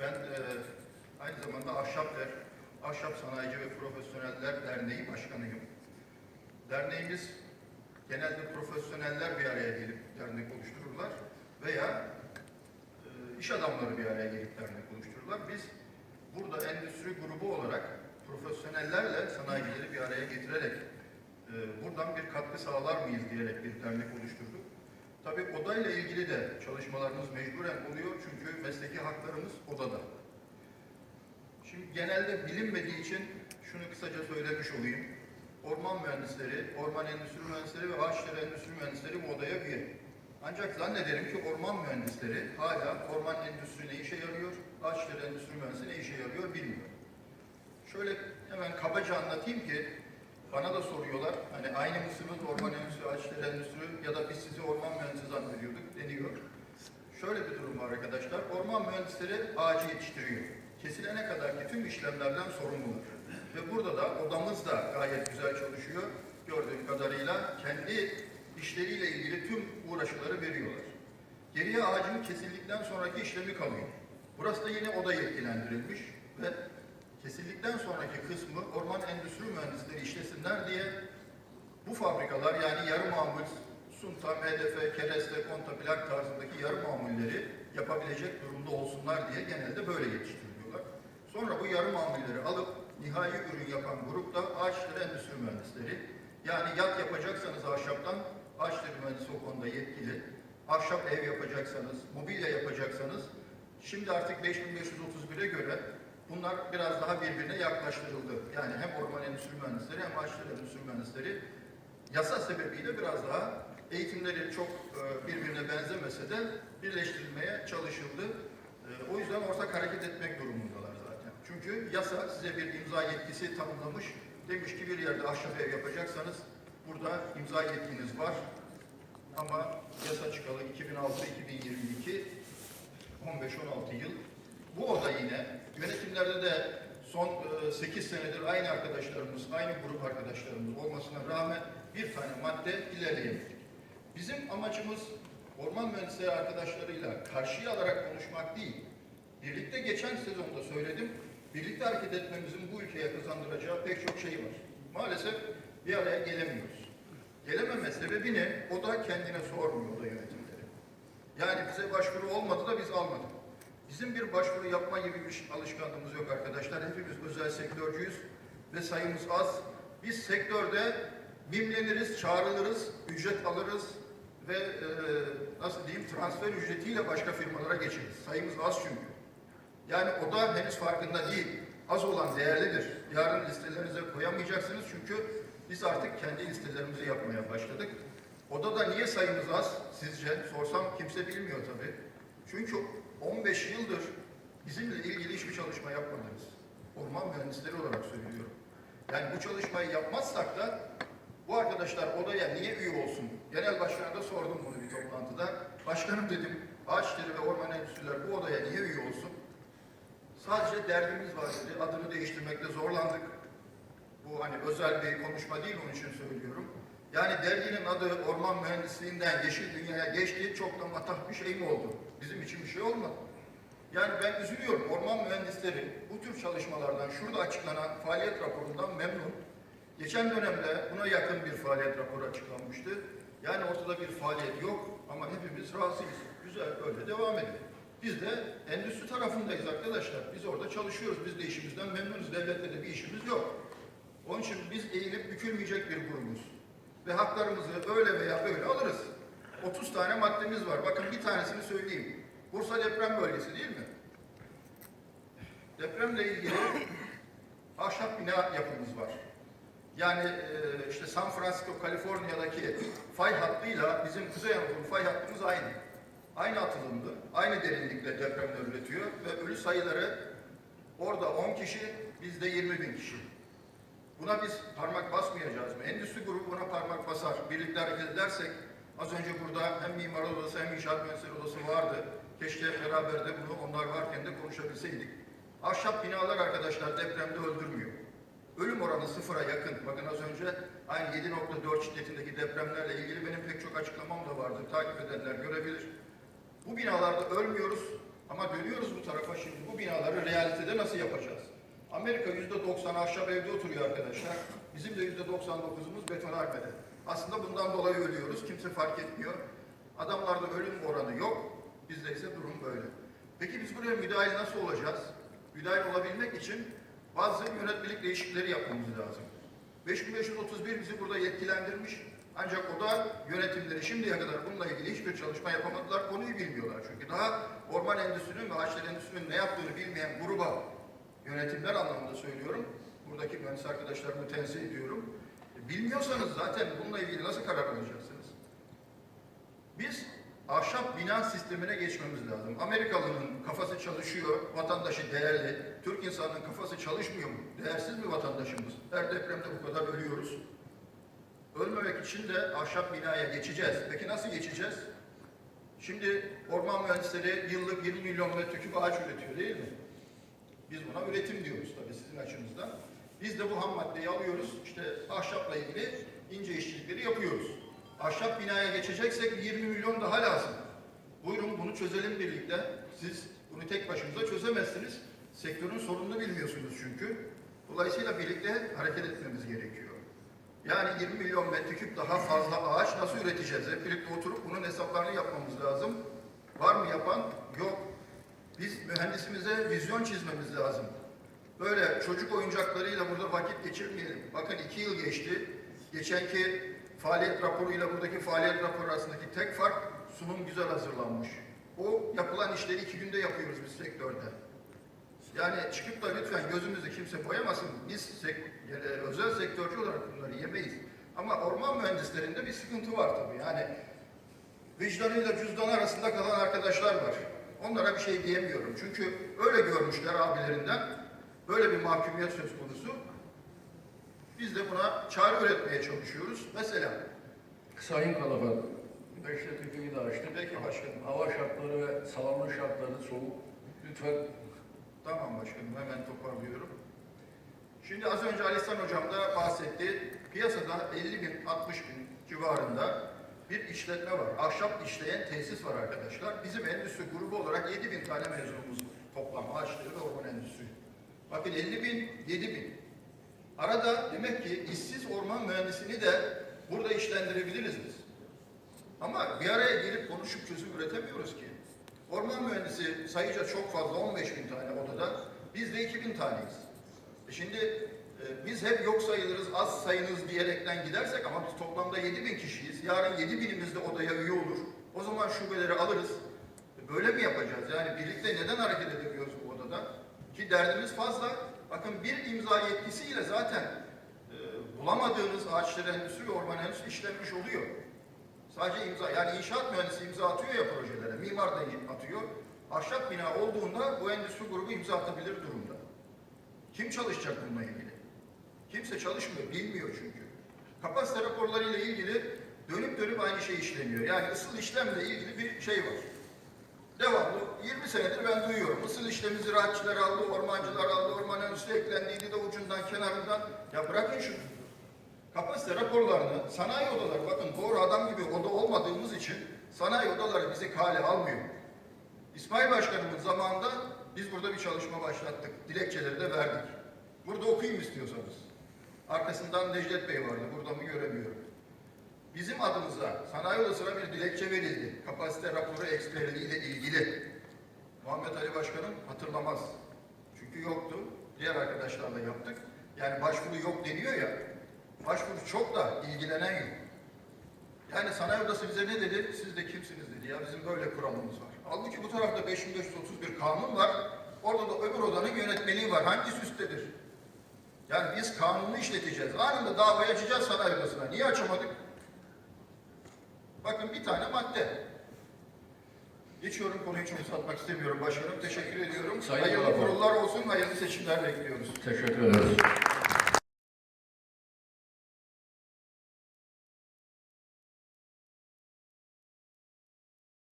Ben e, aynı zamanda Ahşapler, Ahşap Sanayici ve Profesyoneller Derneği Başkanıyım. Derneğimiz genelde profesyoneller bir araya gelip dernek oluştururlar veya e, iş adamları bir araya gelip dernek oluştururlar. Biz burada endüstri grubu olarak profesyonellerle sanayicileri bir araya getirerek e, buradan bir katkı sağlar mıyız diyerek bir dernek oluşturduk. Tabii odayla ilgili de çalışmalarımız mecburen oluyor çünkü mesleki haklarımız odada. Şimdi genelde bilinmediği için şunu kısaca söylemiş olayım. Orman mühendisleri, orman endüstri mühendisleri ve ağaçları endüstri mühendisleri bu odaya üye. Ancak zannederim ki orman mühendisleri hala orman endüstri ne işe yarıyor, ağaçları endüstri mühendisi ne işe yarıyor bilmiyor. Şöyle hemen kabaca anlatayım ki bana da soruyorlar hani aynı mısınız orman endüstri, ağaçları endüstri ya da biz sizi orman mühendisi zannediyorduk deniyor. Şöyle bir durum var arkadaşlar. Orman mühendisleri ağacı yetiştiriyor. Kesilene kadar ki tüm işlemlerden sorumlular. Ve burada da odamız da gayet güzel çalışıyor. Gördüğüm kadarıyla kendi işleriyle ilgili tüm uğraşıları veriyorlar. Geriye ağacın kesildikten sonraki işlemi kalıyor. Burası da yine oda yetkilendirilmiş ve kesildikten sonraki kısmı orman endüstri mühendisleri işlesinler diye bu fabrikalar yani yarı mamul, sunta, MDF, kereste, konta, tarzındaki yarı mamulleri yapabilecek durumda olsunlar diye genelde böyle yetiştiriliyorlar. Sonra bu yarı mamulleri alıp nihai ürün yapan grupta ağaçları endüstri mühendisleri yani yat yapacaksanız ahşaptan ağaçları mühendisi o konuda yetkili. Ahşap ev yapacaksanız, mobilya yapacaksanız şimdi artık 5531'e göre bunlar biraz daha birbirine yaklaştırıldı. Yani hem orman endüstri mühendisleri hem ağaçları endüstri mühendisleri yasa sebebiyle biraz daha eğitimleri çok e, birbirine benzemese de birleştirilmeye çalışıldı. E, O yüzden ortak hareket etmek durumundalar zaten. Çünkü yasa size bir imza yetkisi tanımlamış. Demiş ki bir yerde ahşap ev yapacaksanız burada imza yetkiniz var. Ama yasa çıkalı 2006-2022 15-16 yıl. Bu oda yine yönetimlerde de son 8 senedir aynı arkadaşlarımız, aynı grup arkadaşlarımız olmasına rağmen bir tane madde ilerleyemedik. Bizim amacımız orman mühendisleri arkadaşlarıyla karşıya alarak konuşmak değil. Birlikte geçen sezonda söyledim, birlikte hareket etmemizin bu ülkeye kazandıracağı pek çok şey var. Maalesef bir araya gelemiyoruz. Gelememe sebebi ne? O da kendine sormuyor da yönetimleri. Yani bize başvuru olmadı da biz almadık. Bizim bir başvuru yapma gibi bir alışkanlığımız yok arkadaşlar. Hepimiz özel sektörcüyüz ve sayımız az. Biz sektörde mimleniriz, çağrılırız, ücret alırız ve e, nasıl diyeyim transfer ücretiyle başka firmalara geçeriz. Sayımız az çünkü. Yani o da henüz farkında değil. Az olan değerlidir. Yarın listelerinize koyamayacaksınız çünkü biz artık kendi listelerimizi yapmaya başladık. Oda da niye sayımız az sizce? Sorsam kimse bilmiyor tabii. Çünkü 15 yıldır bizimle ilgili hiçbir çalışma yapmadınız. Orman mühendisleri olarak söylüyorum. Yani bu çalışmayı yapmazsak da bu arkadaşlar odaya niye üye olsun? Genel başkana da sordum bunu bir toplantıda. Başkanım dedim, ağaçları ve orman endüstriler bu odaya niye üye olsun? Sadece derdimiz var dedi. Adını değiştirmekte zorlandık. Bu hani özel bir konuşma değil onun için söylüyorum. Yani derginin adı orman mühendisliğinden yeşil dünyaya geçti. Çok da matah bir şey mi oldu? Bizim için bir şey olmadı. Yani ben üzülüyorum. Orman mühendisleri bu tür çalışmalardan, şurada açıklanan faaliyet raporundan memnun. Geçen dönemde buna yakın bir faaliyet raporu açıklanmıştı. Yani ortada bir faaliyet yok ama hepimiz razıyız. Güzel, öyle devam edin. Biz de endüstri tarafındayız arkadaşlar. Biz orada çalışıyoruz. Biz de işimizden memnunuz. Devlette de bir işimiz yok. Onun için biz eğilip bükülmeyecek bir grubuz. Ve haklarımızı öyle veya böyle alırız. 30 tane maddemiz var. Bakın bir tanesini söyleyeyim. Bursa deprem bölgesi değil mi? Depremle ilgili ahşap bina yapımız var. Yani e, işte San Francisco, Kaliforniya'daki fay hattıyla bizim Kuzey Anadolu fay hattımız aynı. Aynı atılımlı, aynı derinlikle depremler üretiyor ve ölü sayıları orada 10 kişi, bizde 20 bin kişi. Buna biz parmak basmayacağız mı? Endüstri grubu buna parmak basar. Birlikte hareket edersek, az önce burada hem mimar odası hem inşaat mühendisleri odası vardı. Keşke beraber de bunu onlar varken de konuşabilseydik. Ahşap binalar arkadaşlar depremde öldürmüyor. Ölüm oranı sıfıra yakın. Bakın az önce aynı 7.4 şiddetindeki depremlerle ilgili benim pek çok açıklamam da vardı. Takip edenler görebilir. Bu binalarda ölmüyoruz. Ama dönüyoruz bu tarafa şimdi bu binaları realitede nasıl yapacağız? Amerika %90 ahşap evde oturuyor arkadaşlar. Bizim de %99'umuz betonarmede. Aslında bundan dolayı ölüyoruz. Kimse fark etmiyor. Adamlarda ölüm oranı yok. Bizde ise durum böyle. Peki biz buraya müdahil nasıl olacağız? Müdahil olabilmek için bazı yönetmelik değişiklikleri yapmamız lazım. 5531 bizi burada yetkilendirmiş. Ancak o da yönetimleri şimdiye kadar bununla ilgili hiçbir çalışma yapamadılar. Konuyu bilmiyorlar. Çünkü daha orman endüstrisinin ve ağaçlar endüstrisinin ne yaptığını bilmeyen gruba yönetimler anlamında söylüyorum. Buradaki mühendis arkadaşlarımı tenzih ediyorum. Bilmiyorsanız zaten bununla ilgili nasıl karar alacaksınız? Ahşap bina sistemine geçmemiz lazım. Amerikalı'nın kafası çalışıyor, vatandaşı değerli. Türk insanının kafası çalışmıyor mu? Değersiz mi vatandaşımız? Her depremde bu kadar ölüyoruz. Ölmemek için de ahşap binaya geçeceğiz. Peki nasıl geçeceğiz? Şimdi orman mühendisleri yıllık 20 milyon metreküp ağaç üretiyor değil mi? Biz buna üretim diyoruz tabii sizin açınızdan. Biz de bu ham maddeyi alıyoruz, işte ahşapla ilgili ince işçilikleri yapıyoruz. Ahşap binaya geçeceksek 20 milyon daha lazım. Buyurun bunu çözelim birlikte. Siz bunu tek başınıza çözemezsiniz. Sektörün sorununu bilmiyorsunuz çünkü. Dolayısıyla birlikte hareket etmemiz gerekiyor. Yani 20 milyon metreküp daha fazla ağaç nasıl üreteceğiz? Hep birlikte oturup bunun hesaplarını yapmamız lazım. Var mı yapan? Yok. Biz mühendisimize vizyon çizmemiz lazım. Böyle çocuk oyuncaklarıyla burada vakit geçirmeyelim. Bakın iki yıl geçti. Geçenki faaliyet raporuyla buradaki faaliyet raporu arasındaki tek fark sunum güzel hazırlanmış. O yapılan işleri iki günde yapıyoruz biz sektörde. Yani çıkıp da lütfen gözümüzü kimse boyamasın. Biz sek yani özel sektörcü olarak bunları yemeyiz. Ama orman mühendislerinde bir sıkıntı var tabii. Yani vicdanıyla cüzdan arasında kalan arkadaşlar var. Onlara bir şey diyemiyorum. Çünkü öyle görmüşler abilerinden. Böyle bir mahkumiyet söz konusu. Biz de buna çare üretmeye çalışıyoruz. Mesela Sayın Kalabalık, beşte tüpünü de açtık. Peki başkanım. Hava şartları ve salonun şartları soğuk. Lütfen Tamam başkanım hemen toparlıyorum. Şimdi az önce Alistan hocam da bahsetti. Piyasada 50 bin 60 bin civarında bir işletme var. Ahşap işleyen tesis var arkadaşlar. Bizim endüstri grubu olarak 7 bin tane mezunumuz var. Toplam ağaçları ve orman endüstri. Bakın 50 bin, 7 bin. Arada demek ki işsiz orman mühendisini de burada işlendirebiliriz biz. Ama bir araya gelip konuşup çözüm üretemiyoruz ki. Orman mühendisi sayıca çok fazla 15 bin tane odada. Biz de 2 bin taneyiz. E şimdi e, biz hep yok sayılırız, az sayınız diyerekten gidersek ama biz toplamda 7 bin kişiyiz. Yarın 7 binimiz de odaya üye olur. O zaman şubeleri alırız. E, Böyle mi yapacağız? Yani birlikte neden hareket edemiyoruz bu odada? Ki derdimiz fazla. Bakın bir imza yetkisiyle zaten e, bulamadığınız ağaçları endüstri ve orman endüstri işlenmiş oluyor. Sadece imza, yani inşaat mühendisi imza atıyor ya projelere, mimar da atıyor. Ahşap bina olduğunda bu endüstri grubu imza atabilir durumda. Kim çalışacak bununla ilgili? Kimse çalışmıyor, bilmiyor çünkü. Kapasite raporlarıyla ilgili dönüp dönüp aynı şey işleniyor. Yani ısıl işlemle ilgili bir şey var. Devamlı 20 senedir ben duyuyorum. Isıl işlemi ziraatçılar aldı, ormancılar aldı, orman endüstri eklendiydi de ucundan kenarından. Ya bırakın şunu. Kapasite raporlarını sanayi odaları bakın doğru adam gibi oda olmadığımız için sanayi odaları bizi kale almıyor. İsmail Başkanımın zamanında biz burada bir çalışma başlattık. Dilekçeleri de verdik. Burada okuyayım istiyorsanız. Arkasından Necdet Bey vardı. Burada mı göremiyorum. Bizim adımıza sanayi odasına bir dilekçe verildi. Kapasite raporu eksperliğiyle ilgili. Muhammed Ali Başkanım hatırlamaz. Çünkü yoktu. Diğer arkadaşlarla yaptık. Yani başvuru yok deniyor ya. Başvuru çok da ilgilenen yok. Yani sanayi odası bize ne dedi? Siz de kimsiniz dedi. Ya bizim böyle kuralımız var. Halbuki bu tarafta 5531 kanun var. Orada da öbür odanın yönetmeliği var. Hangisi üsttedir? Yani biz kanunu işleteceğiz. Anında davayı açacağız sanayi odasına. Niye açamadık? Bakın bir tane madde. Geçiyorum konuyu çok uzatmak istemiyorum başkanım. Teşekkür ediyorum. Sayın hayırlı kurullar olsun, hayırlı seçimler bekliyoruz. teşekkür ederiz.